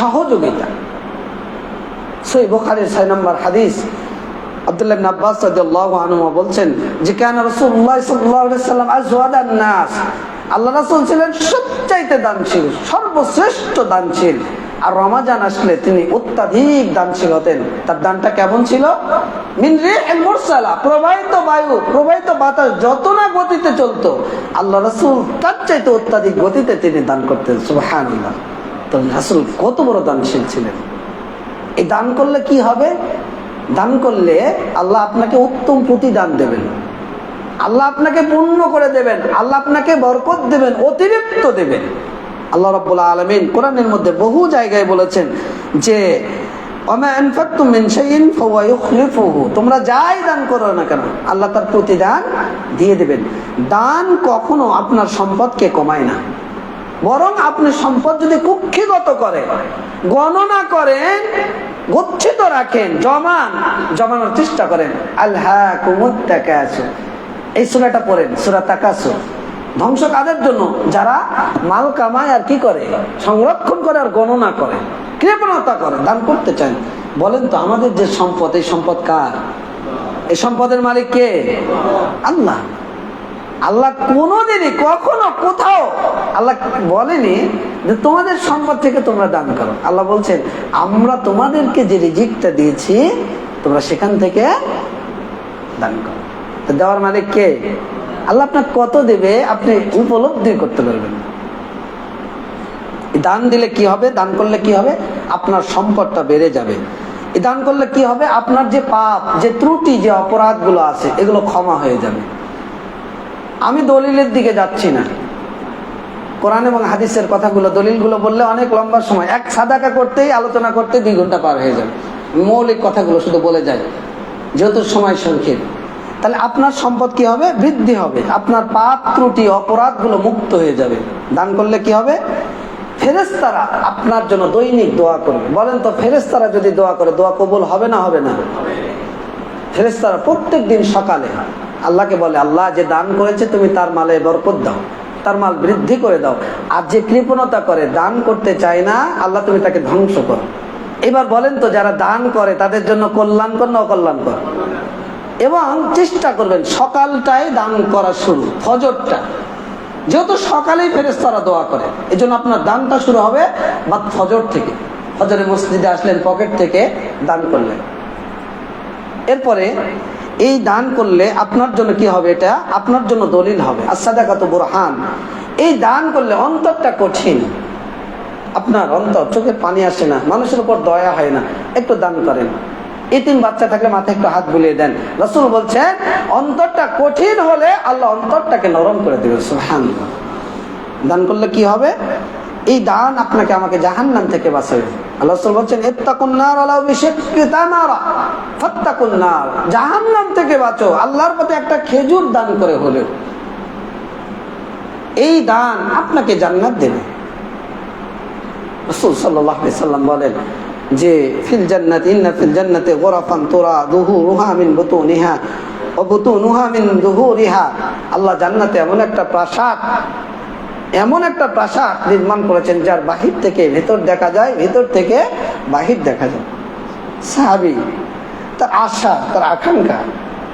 সহযোগিতা। সই বোখারের ছয় নম্বর হাদিস বলছেন যে আল্লাহ রাসূল ছিলেন সর্বশ্রেষ্ঠ আর রমাজান আসলে তিনি অত্যাধিক হতেন। তার দানটা কেমন ছিল? প্রবাহিত বায়ু, প্রবাহিত বাতাস যত না গতিতে চলতো, আল্লাহ রাসূল তার চাইতে অত্যাধিক গতিতে তিনি দান করতেন। সুবহানাল্লাহ। তো রাসূল কত বড় দানশীল ছিলেন। এই দান করলে কি হবে? দান করলে আল্লাহ আপনাকে উত্তম প্রতিদান দেবেন। আল্লাহ আপনাকে পূর্ণ করে দেবেন। আল্লাহ আপনাকে বরকত দেবেন, অতিরিক্ত দেবেন। আল্লাহ রব্বুল আলমিন কোরআনের মধ্যে বহু জায়গায় বলেছেন যে তোমরা যাই দান করো না কেন, আল্লাহ তার প্রতিদান দিয়ে দেবেন। দান কখনো আপনার সম্পদকে কমায় না। বরং আপনি সম্পদ যদি কুক্ষিগত করে গণনা করেন, গচ্ছিত রাখেন, জমান, জমানোর চেষ্টা করেন। আল্লাহ কুমুদ তাকাসু এই সুরাটা পড়েন, সুরা তাকাসু ধ্বংস কাদের জন্য যারা মাল কামায় আর কি করে? সংরক্ষণ করে আর গণনা করে, কৃপণতা করে, দান করতে চান। বলেন তো, আমাদের যে সম্পদ, এই সম্পদ কার? এই সম্পদের মালিক কে? আল্লাহ। আল্লাহ কোনোদিনই, কখনো, কোথাও আল্লাহ বলেনি যে তোমাদের সম্পদ থেকে তোমরা দান করো। আল্লাহ বলছেন, আমরা তোমাদেরকে যে রিজিকটা দিয়েছি, তোমরা সেখান থেকে দান করো। দেওয়ার মানে কে? আল্লাহ আপনার কত দেবে, আপনি উপলব্ধি করতে পারবেন দান দিলে কি হবে? দান করলে কি হবে? আপনার সম্পদটা বেড়ে যাবে। দান করলে কি হবে? আপনার যে পাপ, যে ত্রুটি, যে অপরাধগুলো আছে, এগুলো ক্ষমা হয়ে যাবে। আমি দলিলের দিকে যাচ্ছি না। কোরআন এবং হাদিসের কথাগুলো, দলিলগুলো বললে অনেক লম্বা সময়, এক সাদাকা করতেই, আলোচনা করতে দুই ঘণ্টা পার হয়ে যাবে। মৌলিক কথাগুলো শুধু বলে যায়। যেহেতু সময় সংক্ষেপ। তাহলে আপনার সম্পদ কি হবে? বৃদ্ধি হবে। আপনার পাপ, ত্রুটি, অপরাধগুলো মুক্ত হয়ে যাবে। দান করলে কি হবে? ফেরেস্তারা আপনার জন্য দৈনিক দোয়া করবে। বলেন তো ফেরেস্তারা যদি দোয়া করে, দোয়া কবুল হবে না হবে না? ফেরেস্তারা প্রত্যেক দিন সকালে আল্লাহকে বলে, আল্লাহ যে দান করেছে, তুমি তার মালে বরকত দাও, তার মাল বৃদ্ধি করে দাও। আর যে কৃপণতা করে, দান করতে চায় না, আল্লাহ তুমি তাকে ধ্বংস করো। এবার বলেন তো, যারা দান করে, তাদের জন্য কল্যাণকর না অকল্যাণকর? এবং চেষ্টা করবেন, সকালটাই দান করা শুরু, ফজরটা। যেহেতু সকালেই ফেরেস্তারা দোয়া করে এই জন্য আপনার দানটা শুরু হবে বা ফজর থেকে। ফজরে মসজিদে আসলেন, পকেট থেকে দান করলেন। এরপরে এই দান করলে আপনার জন্য কি হবে এটা? আপনার জন্য দলিল হবে। আসাদাকাত বুরহান। এই দান করলে অন্তরটা কঠিন। আপনার অন্তর চোখে পানি আসে না, মানুষের উপর দয়া হয় না। একটু দান করেন। এতিম বাচ্চা থাকলে মাথায় একটু হাত বুলিয়ে দেন। রসুল বলছেন, অন্তরটা কঠিন হলে আল্লাহ অন্তরটাকে নরম করে দেবে সুহান দান করলে কি হবে? এই দান আপনাকে আমাকে জাহান্নাম থেকে বাঁচাবে। আল্লাহ বলছেন জাহান্নাম থেকে বাঁচো। আল্লাহর পথে একটা খেজুর দান করে হলেও। এই দান আপনাকে জান্নাত দেবে। রসুল সাল্লাম বলেন যে, ফিল জান্নাত, ইন্না ফিল জান্নাতে গোরাফান তোরা দুহু রুহা মিন বতু ও বতু মিন দুহু আল্লাহ জান্নাতে এমন একটা প্রাসাদ এমন একটা প্রাসাদ নির্মাণ করেছেন যার বাহির থেকে ভেতর দেখা যায়, ভেতর থেকে বাহির দেখা যায়। সাহাবি, তার আশা, তার আকাঙ্ক্ষা।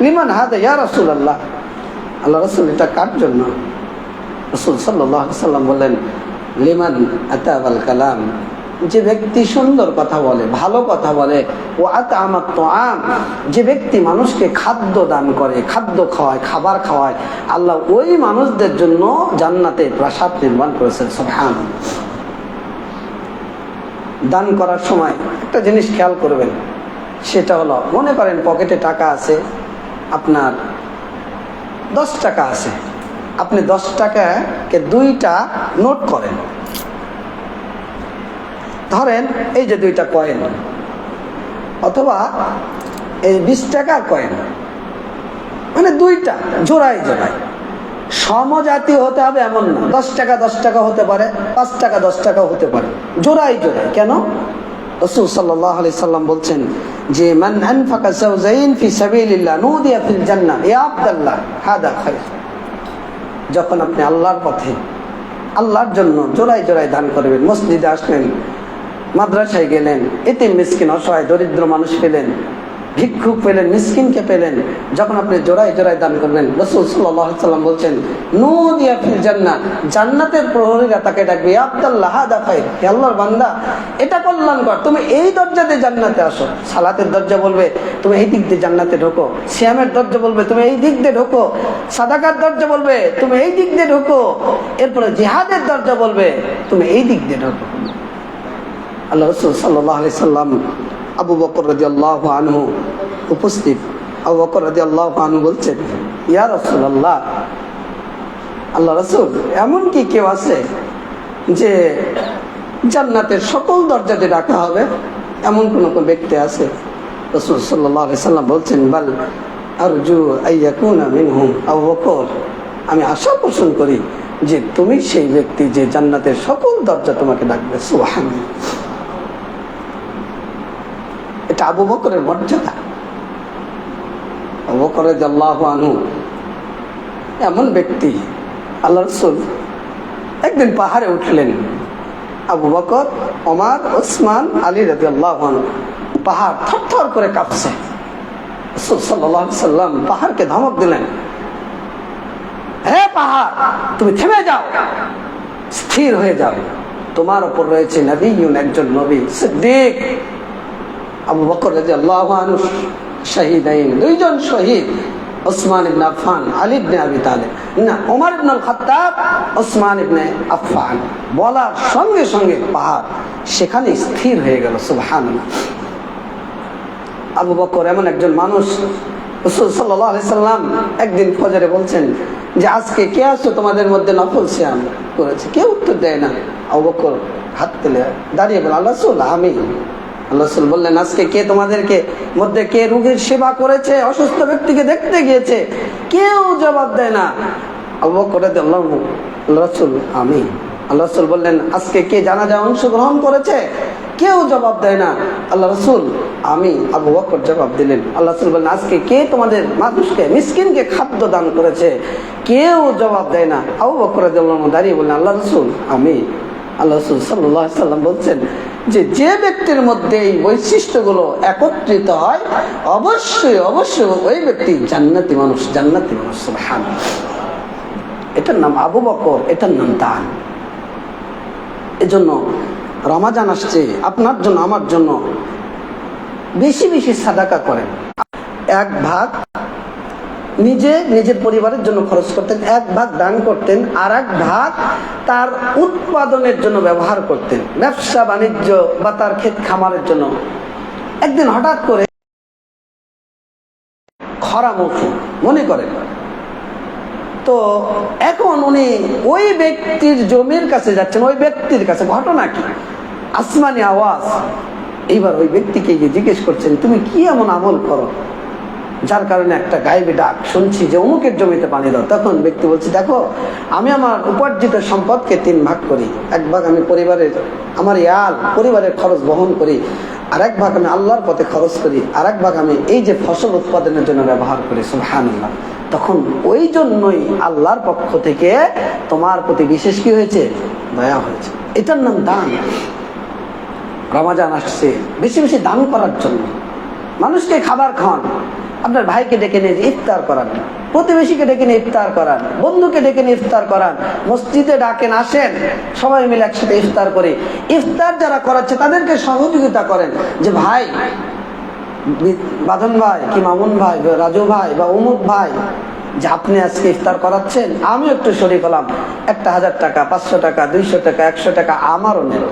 লিমান হাতে ইয়া রসুল আল্লাহ আল্লাহ রসুল এটা কার জন্য? রসুল সাল্লাহ সাল্লাম বললেন, লিমান আতাবাল কালাম। যে ব্যক্তি সুন্দর কথা বলে, ভালো কথা বলে, ও আমার তো আম যে ব্যক্তি মানুষকে খাদ্য দান করে, খাদ্য খাওয়ায়, খাবার খাওয়ায়, আল্লাহ ওই মানুষদের জন্য জান্নাতে প্রাসাদ নির্মাণ করেছেন সবহান দান করার সময় একটা জিনিস খেয়াল করবেন, সেটা হলো, মনে করেন পকেটে টাকা আছে, আপনার দশ টাকা আছে, আপনি দশ টাকাকে দুইটা নোট করেন। ধরেন এই যে দুইটা কয়েন অথবা এই বিশ টাকা কয়েন মানে দুইটা, জোড়াই জোড়াই। সমজাতীয় হতে হবে এমন না, দশ টাকা দশ টাকা হতে পারে, পাঁচ টাকা দশ টাকা হতে পারে, জোড়াই জোড়াই। কেন? রসুল সাল্লাহ আলি সাল্লাম বলছেন যে, মান আনফাকা জাউজাইন ফি সাবিলিল্লাহ, নুদিয়া ফিল জান্নাহ, ইয়া আব্দুল্লাহ, হাদা খায়র যখন আপনি আল্লাহর পথে, আল্লাহর জন্য জোড়াই জোড়াই দান করবেন, মসজিদে আসলেন মাদ্রাসায় গেলেন, এতে মিসকিন অসহায়, দরিদ্র মানুষ পেলেন, ভিক্ষুক পেলেন, মিসকিনকে পেলেন। যখন আপনি জোড়ায় জোড়ায় দান করবেন রসুল সাল্লাম বলছেন, নুদিয়া ফিল জান্নাত জান্নাতের প্রহরীরা তাকে ডাকবে, "ইয়া আব্দাল্লাহ, হাদা খাইর আল্লাহর বান্দা, এটা কল্যাণকর, তুমি এই দরজা দিয়ে জান্নাতে আসো সালাতের দরজা বলবে, তুমি এই দিক দিয়ে জান্নাতে ঢোকো সিয়ামের দরজা বলবে, তুমি এই দিক দিয়ে ঢোকো সাদাকার দরজা বলবে, তুমি এই দিক দিয়ে ঢোকো এরপরে জিহাদের দরজা বলবে, তুমি এই দিক দিয়ে ঢোকো আল্লাহ রসুল আবু বকর উপস্থিত। বলছেন আল্লাহ আল্লাহ রসুল, এমন কি কেউ আছে যে জান্নাতের সকল দরজাতে ডাকা হবে? এমন কোন ব্যক্তি আছে? রসুল সাল্লাম বলছেন, বাল আরজু আইয়াকুনা মিনহুম। আবু বকর, আমি আশা পোষণ করি যে তুমি সেই ব্যক্তি যে জান্নাতের সকল দরজা তোমাকে ডাকবে। সুহান এটা আবু বকরের মর্যাদা। আবু বকরের আল্লাহ আনু এমন ব্যক্তি আল্লাহ রসুল একদিন পাহাড়ে উঠলেন। আবু বকর, ওমার, ওসমান, আলী রাজি আল্লাহ পাহাড় থরথর করে কাঁপছে। সাল্লাহ সাল্লাম পাহাড়কে ধমক দিলেন, হে পাহাড়, তুমি থেমে যাও, স্থির হয়ে যাও। তোমার উপর রয়েছে নবী একজন নবী, সিদ্দিক। আবু বকর রাজি আল্লাহ দুইজন শহীদ ওসমান না সঙ্গে সঙ্গে পাহাড় স্থির হয়ে গেল আবু বকর এমন একজন মানুষ একদিন ফজরে বলছেন যে, আজকে কে আসছো তোমাদের মধ্যে নফল শ্যাম করেছে? কেউ উত্তর দেয় না। আবু বকর হাত তুলে দাঁড়িয়ে বলে আল্লাহ আমি। রসুল বললেন, আজকে কে তোমাদেরকে মধ্যে কে রোগীর সেবা করেছে, অসুস্থ ব্যক্তিকে দেখতে গিয়েছে? কেউ জবাব দেয় না। আল্লাহ আল্লাহ রসুল আমি আল্লাহ রসুল বললেন, আজকে কে জানাজা অংশগ্রহণ করেছে? কেউ জবাব দেয় না। আল্লাহ রসুল আমি আবু বকর জবাব দিলেন, আল্লাহ রসুল বললেন, আজকে কে তোমাদের মানুষকে, মিসকিনকে খাদ্য দান করেছে? কেউ জবাব দেয় না। আবু বকর দাঁড়িয়ে বললেন, আল্লাহ রসুল আমি আল্লাহ রসুল সাল্লাহ সাল্লাম বলছেন যে যে ব্যক্তির মধ্যে এই বৈশিষ্ট্যগুলো একত্রিত হয়, অবশ্যই অবশ্যই ওই ব্যক্তি জান্নাতি মানুষ জান্নাতি মানুষ হ্যাঁ এটার নাম আবু বকর, এটার নাম দান। এজন্য রমাজান আসছে, আপনার জন্য, আমার জন্য। বেশি বেশি সাদাকা করেন। এক ভাগ নিজে নিজের পরিবারের জন্য খরচ করতেন, এক ভাগ দান করতেন আর এক ভাগ তার উৎপাদনের জন্য ব্যবহার করতেন। ব্যবসা বাণিজ্য বা তার ক্ষেত খামারের জন্য। একদিন হঠাৎ করে খরা খরামুখী মনে করেন তো এখন উনি ওই ব্যক্তির জমির কাছে যাচ্ছেন, ওই ব্যক্তির কাছে, ঘটনা কি? আসমানি আওয়াজ। এইবার ওই ব্যক্তিকে গিয়ে জিজ্ঞেস করছেন, তুমি কি এমন আমল করো? যার কারণে একটা গায়েবে ডাক শুনছি যে অমুকের জমিতে পানি দাও। তখন ব্যক্তি বলছে, দেখো, আমি আমার উপার্জিত সম্পদকে তিন ভাগ করি। এক ভাগ আমি পরিবারের, আমার ইয়াল পরিবারের খরচ বহন করি, আর এক ভাগ আমি আল্লাহর পথে খরচ করি, আর এক ভাগ আমি এই যে ফসল উৎপাদনের জন্য ব্যবহার করি সুহান তখন ওই জন্যই আল্লাহর পক্ষ থেকে তোমার প্রতি বিশেষ কি হয়েছে? দয়া হয়েছে। এটার নাম দান। রমাজান আসছে। বেশি বেশি দান করার জন্য। মানুষকে খাবার খাওয়ান। আপনার ভাইকে ডেকে নিয়ে ইফতার করান, প্রতিবেশীকে ডেকে নিয়ে ইফতার করান, বন্ধুকে ডেকে নিয়ে ইফতার করান, মসজিদে ডাকেন, আসেন, সবাই মিলে একসাথে ইফতার করে। ইফতার যারা করাচ্ছে তাদেরকে সহযোগিতা করেন যে, ভাই বাদন ভাই কি মামুন ভাই রাজু ভাই বা অমুক ভাই, যে আপনি আজকে ইফতার করাচ্ছেন, আমিও একটু শরীর হলাম। একটা হাজার টাকা, পাঁচশো টাকা, দুইশো টাকা, একশো টাকা, আমারও নেই।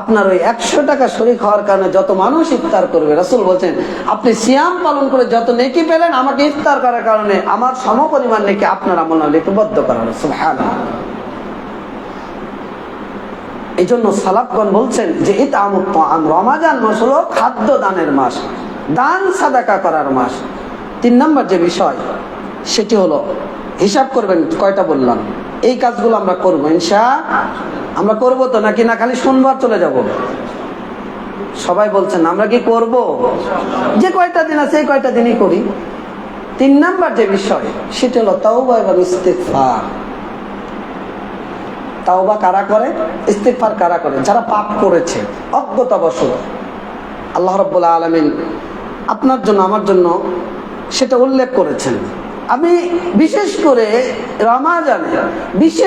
আপনার ওই একশো টাকা শরীর হওয়ার কারণে যত মানুষ ইফতার করবে, রসুল বলছেন, আপনি সিয়াম পালন করে যত নেকি পেলেন, আমাকে ইফতার করার কারণে আমার সম পরিমাণ নেকি আপনার আমল লিপিবদ্ধ করা হলো, সুবহানাল্লাহ। এই জন্য সালাফগণ বলছেন যে আমুক রমাজান মাস হলো খাদ্য দানের মাস, দান সাদাকা করার মাস। তিন নম্বর যে বিষয়, সেটি হলো, হিসাব করবেন, কয়টা বললাম? এই কাজগুলো আমরা করব, ইনশা আমরা করব তো নাকি না খালি শুনবার চলে যাব? সবাই বলছেন, আমরা কি করব? যে কয়টা দিন আছে, এই কয়টা দিনই করি। তিন নাম্বার যে বিষয়, সেটা হলো তাওবা এবং ইস্তেগফার। তাওবা কারা করে? ইস্তেকফার কারা করে? যারা পাপ করেছে, অজ্ঞতাবশত। আল্লাহ রব্বুল্লাহ আলমিন আপনার জন্য, আমার জন্য সেটা উল্লেখ করেছেন। আমি বিশেষ করে রামাজানে বিশেষ